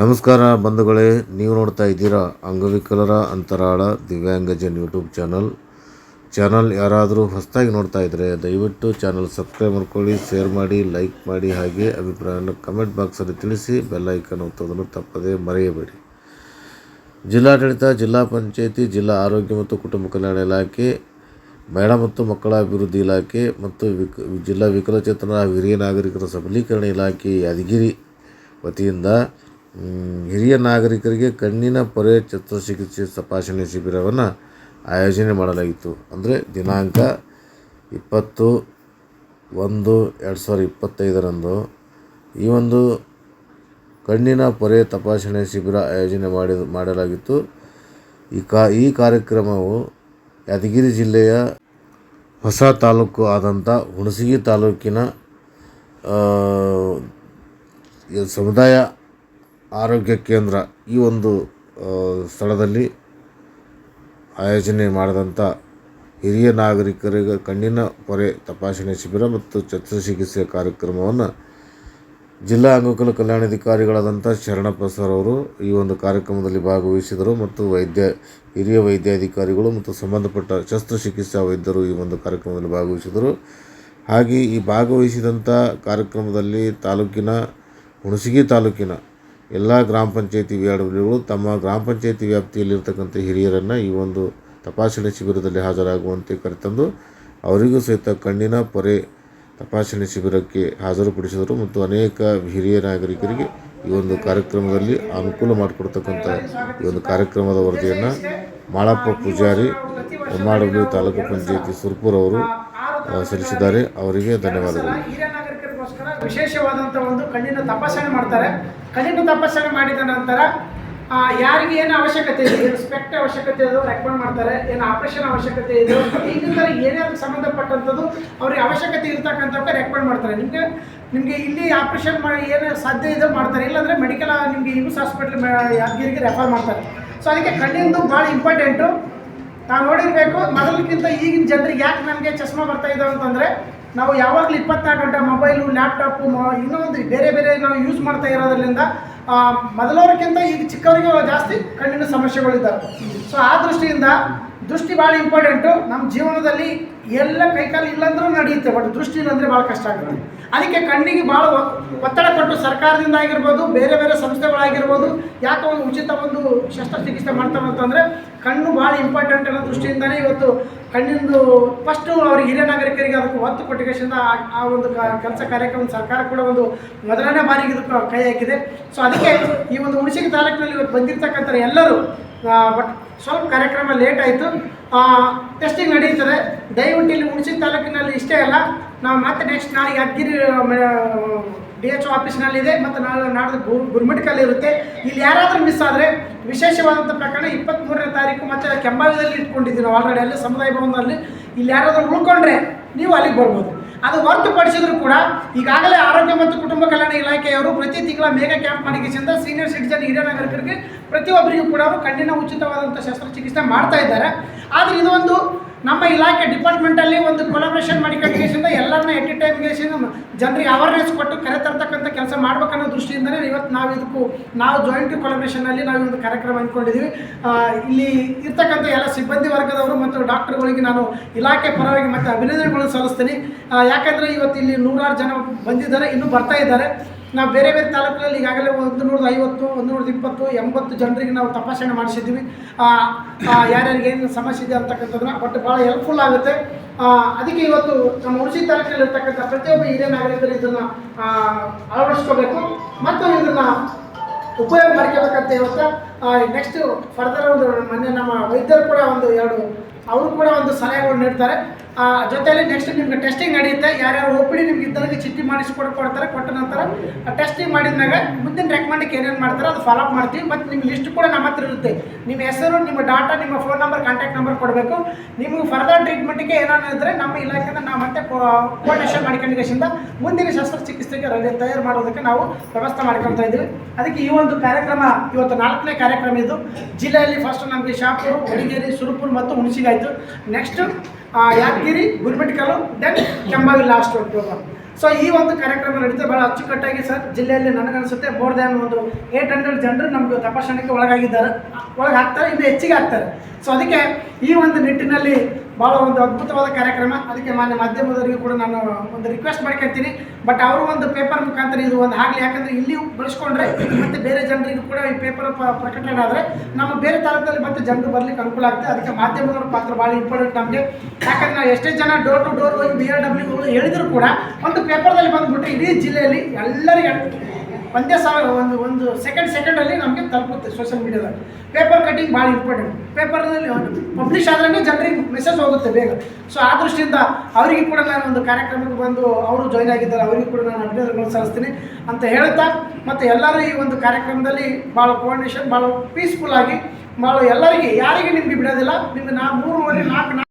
ನಮಸ್ಕಾರ ಬಂಧುಗಳೇ, ನೀವು ನೋಡ್ತಾ ಇದ್ದೀರಾ ಅಂಗವಿಕಲರ ಅಂತರಾಳ ದಿವ್ಯಾಂಗಜನ್ ಯೂಟ್ಯೂಬ್ ಚಾನಲ್. ಚಾನಲ್ ಯಾರಾದರೂ ಹೊಸದಾಗಿ ನೋಡ್ತಾ ಇದ್ದರೆ ದಯವಿಟ್ಟು ಚಾನಲ್ ಸಬ್ಸ್ಕ್ರೈಬ್ ಮಾಡ್ಕೊಳ್ಳಿ, ಶೇರ್ ಮಾಡಿ, ಲೈಕ್ ಮಾಡಿ, ಹಾಗೆ ಅಭಿಪ್ರಾಯನ ಕಮೆಂಟ್ ಬಾಕ್ಸಲ್ಲಿ ತಿಳಿಸಿ ಬೆಲ್ಲೈಕನ್ ಒತ್ತೋದನ್ನು ತಪ್ಪದೇ ಮರೆಯಬೇಡಿ. ಜಿಲ್ಲಾಡಳಿತ, ಜಿಲ್ಲಾ ಪಂಚಾಯಿತಿ, ಜಿಲ್ಲಾ ಆರೋಗ್ಯ ಮತ್ತು ಕುಟುಂಬ ಕಲ್ಯಾಣ ಇಲಾಖೆ ಮಹಿಳಾ ಮತ್ತು ಮಕ್ಕಳ ಅಭಿವೃದ್ಧಿ ಇಲಾಖೆ ಮತ್ತು ವಿಕ, ಜಿಲ್ಲಾ ವಿಕಲಚೇತನ ಹಿರಿಯ ನಾಗರಿಕರ ಸಬಲೀಕರಣ ಇಲಾಖೆ ಯಾದಗಿರಿ ವತಿಯಿಂದ ಹಿರಿಯ ನಾಗರಿಕರಿಗೆ ಕಣ್ಣಿನ ಪೊರೆ ಶಸ್ತ್ರಚಿಕಿತ್ಸೆ ತಪಾಸಣೆ ಶಿಬಿರವನ್ನು ಆಯೋಜನೆ ಮಾಡಲಾಗಿತ್ತು. ಅಂದರೆ ದಿನಾಂಕ ಇಪ್ಪತ್ತು ಒಂದು ಎರಡು ಸಾವಿರದ ಇಪ್ಪತ್ತೈದರಂದು ಈ ಒಂದು ಕಣ್ಣಿನ ಪೊರೆ ತಪಾಸಣೆ ಶಿಬಿರ ಆಯೋಜನೆ ಮಾಡಿ, ಮಾಡಲಾಗಿತ್ತು. ಈ ಕಾ, ಈ ಕಾರ್ಯಕ್ರಮವು ಯಾದಗಿರಿ ಜಿಲ್ಲೆಯ ಹೊಸ ತಾಲೂಕು ಆದಂಥ ಹುಣಸಗಿ ತಾಲೂಕಿನ ಸಮುದಾಯ ಆರೋಗ್ಯ ಕೇಂದ್ರ ಈ ಒಂದು ಸ್ಥಳದಲ್ಲಿ ಆಯೋಜನೆ ಮಾಡಿದಂಥ ಹಿರಿಯ ನಾಗರಿಕರಿಗೆ ಕಣ್ಣಿನ ಪೊರೆ ತಪಾಸಣೆ ಶಿಬಿರ ಮತ್ತು ಶಸ್ತ್ರಚಿಕಿತ್ಸೆ ಕಾರ್ಯಕ್ರಮವನ್ನು ಜಿಲ್ಲಾ ಅಂಗಕುಲ ಕಲ್ಯಾಣಾಧಿಕಾರಿಗಳಾದಂಥ ಶರಣಪ್ಪ ಸರ್ ಅವರು ಈ ಒಂದು ಕಾರ್ಯಕ್ರಮದಲ್ಲಿ ಭಾಗವಹಿಸಿದರು ಮತ್ತು ವೈದ್ಯ, ಹಿರಿಯ ವೈದ್ಯಾಧಿಕಾರಿಗಳು ಮತ್ತು ಸಂಬಂಧಪಟ್ಟ ಶಸ್ತ್ರಚಿಕಿತ್ಸಾ ವೈದ್ಯರು ಈ ಒಂದು ಕಾರ್ಯಕ್ರಮದಲ್ಲಿ ಭಾಗವಹಿಸಿದರು. ಹಾಗೆ ಈ ಭಾಗವಹಿಸಿದಂಥ ಕಾರ್ಯಕ್ರಮದಲ್ಲಿ ತಾಲೂಕಿನ ಹುಣಸಗಿ ತಾಲೂಕಿನ ಎಲ್ಲ ಗ್ರಾಮ ಪಂಚಾಯಿತಿ ವಿಆರ್ಡಬ್ಲ್ಯೂಗಳು ತಮ್ಮ ಗ್ರಾಮ ಪಂಚಾಯಿತಿ ವ್ಯಾಪ್ತಿಯಲ್ಲಿರ್ತಕ್ಕಂಥ ಹಿರಿಯರನ್ನು ಈ ಒಂದು ತಪಾಸಣೆ ಶಿಬಿರದಲ್ಲಿ ಹಾಜರಾಗುವಂತೆ ಕರೆತಂದು ಅವರಿಗೂ ಸಹಿತ ಕಣ್ಣಿನ ಪೊರೆ ತಪಾಸಣೆ ಶಿಬಿರಕ್ಕೆ ಹಾಜರುಪಡಿಸಿದರು ಮತ್ತು ಅನೇಕ ಹಿರಿಯ ನಾಗರಿಕರಿಗೆ ಈ ಒಂದು ಕಾರ್ಯಕ್ರಮದಲ್ಲಿ ಅನುಕೂಲ ಮಾಡಿಕೊಡ್ತಕ್ಕಂಥ ಈ ಒಂದು ಕಾರ್ಯಕ್ರಮದ ವರದಿಯನ್ನು ಮಾಳಪ್ಪ ಪೂಜಾರಿ ಎಂ ತಾಲೂಕು ಪಂಚಾಯಿತಿ ಸುರ್ಪುರ್ ಅವರು ಸಲ್ಲಿಸಿದ್ದಾರೆ. ಅವರಿಗೆ ಧನ್ಯವಾದಗಳು. ವಿಶೇಷವಾದಂಥ ಒಂದು ಕಣ್ಣಿನ ತಪಾಸಣೆ ಮಾಡ್ತಾರೆ. ಕಣ್ಣಿನ ತಪಸ್ಸನ್ನು ಮಾಡಿದ ನಂತರ ಯಾರಿಗೆ ಏನು ಅವಶ್ಯಕತೆ ಇದೆ ಸ್ಪೆಕ್ಟ್ ಅವಶ್ಯಕತೆ ಇದೆ ರೆಕಮೆಂಡ್ ಮಾಡ್ತಾರೆ, ಏನು ಆಪರೇಷನ್ ಅವಶ್ಯಕತೆ ಇದೆ ಇನ್ನಿತರ ಏನೇ ಸಂಬಂಧಪಟ್ಟಂಥದ್ದು ಅವ್ರಿಗೆ ಅವಶ್ಯಕತೆ ಇರ್ತಕ್ಕಂಥವ್ಕೆ ರೆಕಮೆಂಡ್ ಮಾಡ್ತಾರೆ. ನಿಮಗೆ ನಿಮಗೆ ಇಲ್ಲಿ ಆಪರೇಷನ್ ಮಾಡಿ ಏನು ಸಾಧ್ಯ ಇದೆ ಮಾಡ್ತಾರೆ. ಇಲ್ಲಾಂದರೆ ಮೆಡಿಕಲ್ ನಿಮಗೆ ಇಮ್ಸ್ ಹಾಸ್ಪಿಟ್ಲ್ ಯಾದಗಿರಿಗೆ ರೆಫರ್ ಮಾಡ್ತಾರೆ. ಸೊ ಅದಕ್ಕೆ ಕಣ್ಣಿಂದು ಭಾಳ ಇಂಪಾರ್ಟೆಂಟು ನಾವು ನೋಡಿರಬೇಕು ಮೊದಲಕ್ಕಿಂತ ಈಗಿನ ಜನರಿಗೆ ಯಾಕೆ ನನಗೆ ಚಸ್ಮಾ ಬರ್ತಾ ಇದ್ದಾವೆ ಅಂತಂದರೆ ನಾವು ಯಾವಾಗಲೂ ಇಪ್ಪತ್ನಾಲ್ಕು ಗಂಟೆ ಮೊಬೈಲು, ಲ್ಯಾಪ್ಟಾಪು ಇನ್ನೂ ಒಂದು ಬೇರೆ ಬೇರೆ ನಾವು ಯೂಸ್ ಮಾಡ್ತಾ ಇರೋದ್ರಿಂದ ಮೊದಲೋರಕ್ಕಿಂತ ಈಗ ಚಿಕ್ಕವರಿಗೆ ಜಾಸ್ತಿ ಕಣ್ಣಿನ ಸಮಸ್ಯೆಗಳಿದ್ದಾವೆ. ಸೊ ಆ ದೃಷ್ಟಿಯಿಂದ ದೃಷ್ಟಿ ಭಾಳ ಇಂಪಾರ್ಟೆಂಟು ನಮ್ಮ ಜೀವನದಲ್ಲಿ ಎಲ್ಲ ಕೈಕಾಲು ಇಲ್ಲಂದ್ರೂ ನಡೆಯುತ್ತೆ ಬಟ್ ದೃಷ್ಟಿ ಇಲ್ಲಾಂದರೆ ಭಾಳ ಕಷ್ಟ ಆಗುತ್ತೆ. ಅದಕ್ಕೆ ಕಣ್ಣಿಗೆ ಭಾಳ ಒತ್ತಡ ಕೊಟ್ಟು ಸರ್ಕಾರದಿಂದ ಆಗಿರ್ಬೋದು, ಬೇರೆ ಬೇರೆ ಸಂಸ್ಥೆಗಳಾಗಿರ್ಬೋದು, ಯಾಕೆ ಒಂದು ಉಚಿತ ಒಂದು ಶಸ್ತ್ರಚಿಕಿತ್ಸೆ ಮಾಡ್ತಾರೆ ಅಂತಂದರೆ ಕಣ್ಣು ಭಾಳ ಇಂಪಾರ್ಟೆಂಟ್ ಅನ್ನೋ ದೃಷ್ಟಿಯಿಂದಲೇ ಇವತ್ತು ಕಣ್ಣಿಂದು ಫಸ್ಟು ಅವ್ರಿಗೆ ಹಿರಿಯ ನಾಗರಿಕರಿಗೆ ಅದಕ್ಕೆ ಒತ್ತು ಕೊಟ್ಟಿಗೆಸಿಂದ ಆ- ಒಂದು ಕೆಲಸ ಕಾರ್ಯಕ್ರಮ ಸರ್ಕಾರ ಕೂಡ ಒಂದು ಮೊದಲನೇ ಬಾರಿಗೆ ಇದಕ್ಕೆ ಕೈ ಹಾಕಿದೆ. ಸೊ ಅದಕ್ಕೆ ಈ ಒಂದು ಹುಣಸಿಗೆ ತಾಲೂಕಿನಲ್ಲಿ ಇವತ್ತು ಬಂದಿರ್ತಕ್ಕಂಥ ಎಲ್ಲರೂ ಬಟ್ ಸ್ವಲ್ಪ ಕಾರ್ಯಕ್ರಮ ಲೇಟ್ ಆಯಿತು. ಟೆಸ್ಟಿಂಗ್ ನಡೀತದೆ. ದಯವಿಟ್ಟು ಇಲ್ಲಿ ಹುಣಸಿಗೆ ತಾಲೂಕಿನಲ್ಲಿ ಇಷ್ಟೇ ಅಲ್ಲ, ನಾವು ಮತ್ತೆ ನೆಕ್ಸ್ಟ್ ನಾಳೆ ಯಾದಗಿರಿ ಡಿ ಎಚ್ ಒ ಆಫೀಸ್ನಲ್ಲಿದೆ ಮತ್ತು ನಾಳೆ ನಾಡ್ದು ಗು- ಗುರುಮಠಕಲ್ಲಿ ಇರುತ್ತೆ ಇಲ್ಲಿ ಯಾರಾದರೂ ಮಿಸ್ ಆದರೆ ವಿಶೇಷವಾದಂಥ ಪ್ರಕರಣ ಇಪ್ಪತ್ತ್ಮೂರನೇ ತಾರೀಕು ಮತ್ತು ಕೆಂಬಾವಿದಲ್ಲಿ ಇಟ್ಕೊಂಡಿದ್ದೀವಿ ನಾವು ಆಲ್ರೆಡಿ ಅಲ್ಲಿ ಸಮುದಾಯ ಭವನದಲ್ಲಿ. ಇಲ್ಲಿ ಯಾರಾದರೂ ಉಳ್ಕೊಂಡ್ರೆ ನೀವು ಅಲ್ಲಿಗೆ ಬರ್ಬೋದು. ಅದು ಹೊರತುಪಡಿಸಿದ್ರು ಕೂಡ ಈಗಾಗಲೇ ಆರೋಗ್ಯ ಮತ್ತು ಕುಟುಂಬ ಕಲ್ಯಾಣ ಇಲಾಖೆಯವರು ಪ್ರತಿ ತಿಂಗಳ ಮೇಘ ಕ್ಯಾಂಪ್ ಮಾಡಿಕೆಸಿಂದ ಸೀನಿಯರ್ ಸಿಟಿಜನ್ ಹಿರಿಯ ನಾಗರಿಕರಿಗೆ ಪ್ರತಿಯೊಬ್ಬರಿಗೂ ಕೂಡ ಅವರು ಕಣ್ಣಿನ ಉಚಿತವಾದಂಥ ಶಸ್ತ್ರಚಿಕಿತ್ಸೆ ಮಾಡ್ತಾ ಇದ್ದಾರೆ. ಆದರೆ ಇದೊಂದು ನಮ್ಮ ಇಲಾಖೆ ಡಿಪಾರ್ಟ್ಮೆಂಟಲ್ಲಿ ಒಂದು ಕೊಲಾಬ್ರೇಷನ್ ಮಾಡಿಕೊಂಡಿಗೆಸಿಂದ ಎಲ್ಲರನ್ನ ಎಟ್ ಎ ಜನರಿಗೆ ಅವೇರ್ನೆಸ್ ಕೊಟ್ಟು ಕರೆ ತರ್ತಕ್ಕಂಥ ಕೆಲಸ ಮಾಡ್ಬೇಕನ್ನೋ ದೃಷ್ಟಿಯಿಂದಲೇ ಇವತ್ತು ನಾವು ಇದಕ್ಕೂ ನಾವು ಜಾಯಿಂಟ್ ಕೊಲಾಬ್ರೇಷನಲ್ಲಿ ನಾವು ಒಂದು ಕಾರ್ಯಕ್ರಮ ಅಂದ್ಕೊಂಡಿದ್ದೀವಿ ಇಲ್ಲಿ ಇರ್ತಕ್ಕಂಥ ಎಲ್ಲ ಸಿಬ್ಬಂದಿ ವರ್ಗದವರು ಮತ್ತು ಡಾಕ್ಟರ್ಗಳಿಗೆ ನಾನು ಇಲಾಖೆ ಪರವಾಗಿ ಮತ್ತು ಅಭಿನಂದನೆಗಳನ್ನು ಸಲ್ಲಿಸ್ತೀನಿ. ಯಾಕಂದರೆ ಇವತ್ತು ಇಲ್ಲಿ ನೂರಾರು ಜನ ಬಂದಿದ್ದಾರೆ, ಇನ್ನೂ ಬರ್ತಾ ಇದ್ದಾರೆ. ನಾವು ಬೇರೆ ಬೇರೆ ತಾಲೂಕಿನಲ್ಲಿ ಈಗಾಗಲೇ ಒಂದು ನೂರದ ಐವತ್ತು, ಒಂದು ನೂರದ ಇಪ್ಪತ್ತು, ಎಂಬತ್ತು ಜನರಿಗೆ ನಾವು ತಪಾಸಣೆ ಮಾಡಿಸಿದ್ದೀವಿ. ಯಾರ್ಯಾರಿಗೆ ಏನು ಸಮಸ್ಯೆ ಇದೆ ಅಂತಕ್ಕಂಥದ್ದನ್ನ ಬಟ್ ಭಾಳ ಹೆಲ್ಪ್ಫುಲ್ ಆಗುತ್ತೆ. ಅದಕ್ಕೆ ಇವತ್ತು ನಮ್ಮ ಉಡುಪಿ ತಾಲೂಕಿನಲ್ಲಿ ಇರ್ತಕ್ಕಂಥ ಪ್ರತಿಯೊಬ್ಬ ಹಿರಿಯ ನಾಗರಿಕರು ಇದನ್ನು ಅಳವಡಿಸ್ಕೋಬೇಕು. ಮತ್ತು ಇದನ್ನು ಉಪಯೋಗ ಮಾಡ್ಕೋಬೇಕಂತ ಇವತ್ತು ನೆಕ್ಸ್ಟ್ ಫರ್ದರ್ ಒಂದು ಮೊನ್ನೆ ನಮ್ಮ ವೈದ್ಯರು ಕೂಡ ಒಂದು ಎರಡು, ಅವರು ಕೂಡ ಒಂದು ಸಲಹೆಗಳು ನೀಡ್ತಾರೆ. ಜೊತೆಯಲ್ಲಿ ನೆಕ್ಸ್ಟ್ ನಿಮ್ಗೆ ಟೆಸ್ಟಿಂಗ್ ನಡೆಯುತ್ತೆ. ಯಾರ್ಯಾರು ಯಾರು ಪಿ ಡಿ ನಿಮ್ಗೆ ಇದ್ದವರಿಗೆ ಚಿಟ್ಟಿ ಮಾಡಿಸಿ ಕೊಡ್ ಕೊಡ್ತಾರೆ, ಕೊಟ್ಟ ನಂತರ ಟೆಸ್ಟಿಂಗ್ ಮಾಡಿದ್ಮೇಲೆ ಮುಂದಿನ ರೆಕಮೆಂಡಕ್ಕೆ ಏನೇನು ಮಾಡ್ತಾರೆ ಅದು ಫಾಲೋ ಅಪ್ ಮಾಡ್ತೀವಿ. ಮತ್ತು ನಿಮ್ಮ ಲಿಸ್ಟ್ ಕೂಡ ನಮ್ಮ ಹತ್ರ ಇರುತ್ತೆ. ನಿಮ್ಮ ಹೆಸರು, ನಿಮ್ಮ ಡಾಟಾ ನಿಮ್ಮ ಫೋನ್ ನಂಬರ್ ಕಾಂಟ್ಯಾಕ್ಟ್ ನಂಬರ್ ಕೊಡಬೇಕು. ನಿಮಗೆ ಫರ್ದರ್ ಟ್ರೀಟ್ಮೆಂಟ್ಗೆ ಏನಾದ್ರು ಇದ್ದರೆ ನಮ್ಮ ಇಲಾಖೆಯಿಂದ ನಾವು ಮತ್ತೆ ಕೋಆರ್ಡಿನೇಷನ್ ಮಾಡ್ಕೊಂಡಿಗೆಸಿಂದ ಮುಂದಿನ ಶಸ್ತ್ರಚಿಕಿತ್ಸೆಗೆ ರೆಡಿ ತಯಾರು ಮಾಡೋದಕ್ಕೆ ನಾವು ವ್ಯವಸ್ಥೆ ಮಾಡ್ಕೊಳ್ತಾ ಇದ್ದೀವಿ. ಅದಕ್ಕೆ ಈ ಒಂದು ಕಾರ್ಯಕ್ರಮ, ಇವತ್ತು ನಾಲ್ಕನೇ ಕಾರ್ಯಕ್ರಮ ಇದು. ಜಿಲ್ಲೆಯಲ್ಲಿ ಫಸ್ಟ್ ನಮಗೆ ಶಾಪುರು ಹೊಡಿಗೇರಿ ಸುರಪುರ ಮತ್ತು ಹುಣಸಿಗಾಯಿತು. Next Yadgir ಗುಲ್ಬೆಟ್ಕಲು then Kembhavi last program so ಈ ಒಂದು ಕಾರ್ಯಕ್ರಮ ನಡೀತಾ ಭಾಳ ಅಚ್ಚುಕಟ್ಟಾಗಿ ಸರ್. ಜಿಲ್ಲೆಯಲ್ಲಿ ನನಗನ್ಸುತ್ತೆ ಮೋರ್ ದ್ಯಾನ್ ಒಂದು ಏಟ್ ಹಂಡ್ರೆಡ್ ಜನರು ನಮಗೆ ತಪಾಸಣೆಗೆ ಒಳಗಾಗಿದ್ದಾರೆ. ಒಳಗಾಗ್ತಾರೆ ಇನ್ನು ಹೆಚ್ಚಿಗೆ ಆಗ್ತಾರೆ ಸೊ ಅದಕ್ಕೆ ಈ ಒಂದು ನಿಟ್ಟಿನಲ್ಲಿ ಭಾಳ ಒಂದು ಅದ್ಭುತವಾದ ಕಾರ್ಯಕ್ರಮ. ಅದಕ್ಕೆ ಮಾನ್ಯ ಮಾಧ್ಯಮದವರಿಗೂ ಕೂಡ ನಾನು ಒಂದು ರಿಕ್ವೆಸ್ಟ್ ಮಾಡ್ಕೊಳ್ತೀನಿ. ಬಟ್ ಅವರು ಒಂದು ಪೇಪರ್ ಮುಖಾಂತರ ಇದು ಒಂದು ಆಗಲಿ. ಯಾಕಂದರೆ ಇಲ್ಲಿ ಬಳಸ್ಕೊಂಡ್ರೆ ಮತ್ತೆ ಬೇರೆ ಜನರಿಗೂ ಕೂಡ ಈ ಪೇಪರ್ ಪ್ರಕಟಣೆ ಆದರೆ ನಮ್ಮ ಬೇರೆ ತಾಲೂಕಲ್ಲಿ ಮತ್ತೆ ಜನರು ಬರಲಿಕ್ಕೆ ಅನುಕೂಲ ಆಗುತ್ತೆ ಅದಕ್ಕೆ ಮಾಧ್ಯಮದವರ ಪಾತ್ರ ಭಾಳ ಇಂಪಾರ್ಟೆಂಟ್ ನಮಗೆ. ಯಾಕಂದ್ರೆ ನಾವು ಎಷ್ಟೇ ಜನ ಡೋರ್ ಟು ಡೋರ್ ಹೋಗಿ ಬಿ ಆರ್ ಡಬ್ಲ್ಯೂ ಹೇಳಿದರೂ ಕೂಡ ಒಂದು ಪೇಪರ್ದಲ್ಲಿ ಬಂದ್ಬಿಟ್ಟು ಇಡೀ ಜಿಲ್ಲೆಯಲ್ಲಿ ಎಲ್ಲರಿಗೆ ಒಂದೇ ಸಾವಿರ ಒಂದು ಒಂದು ಸೆಕೆಂಡ್ ಸೆಕೆಂಡಲ್ಲಿ ನಮಗೆ ತಲುಪುತ್ತೆ ಸೋಷಿಯಲ್ ಮೀಡಿಯಾದಲ್ಲಿ ಪೇಪರ್ ಕಟ್ಟಿಂಗ್ ಭಾಳ ಇಂಪಾರ್ಟೆಂಟ್ ಪೇಪರ್ನಲ್ಲಿ ಪಬ್ಲಿಷ್ ಆದ್ರೇ ಜನರಿಗೆ ಮೆಸೇಜ್ ಹೋಗುತ್ತೆ ಬೇಗ. ಸೊ ಆ ದೃಷ್ಟಿಯಿಂದ ಅವರಿಗೆ ಕೂಡ ನಾನು ಒಂದು ಕಾರ್ಯಕ್ರಮಕ್ಕೆ ಬಂದು ಅವರು ಜಾಯ್ನ್ ಆಗಿದ್ದಾರೆ, ಅವರಿಗೂ ಕೂಡ ನಾನು ಅಭಿನಂದನೆಗಳು ಸಲ್ಲಿಸ್ತೀನಿ ಅಂತ ಹೇಳ್ತಾ, ಮತ್ತು ಎಲ್ಲರೂ ಈ ಒಂದು ಕಾರ್ಯಕ್ರಮದಲ್ಲಿ ಭಾಳ ಕೋಆರ್ಡಿನೇಷನ್ ಭಾಳ ಪೀಸ್ಫುಲ್ ಆಗಿ, ಭಾಳ ಎಲ್ಲರಿಗೆ ಯಾರಿಗೆ ನಿಮಗೆ ಬಿಡೋದಿಲ್ಲ. ನಿಮ್ಗೆ ನಾ ಮೂರುವರೆ ನಾಲ್ಕು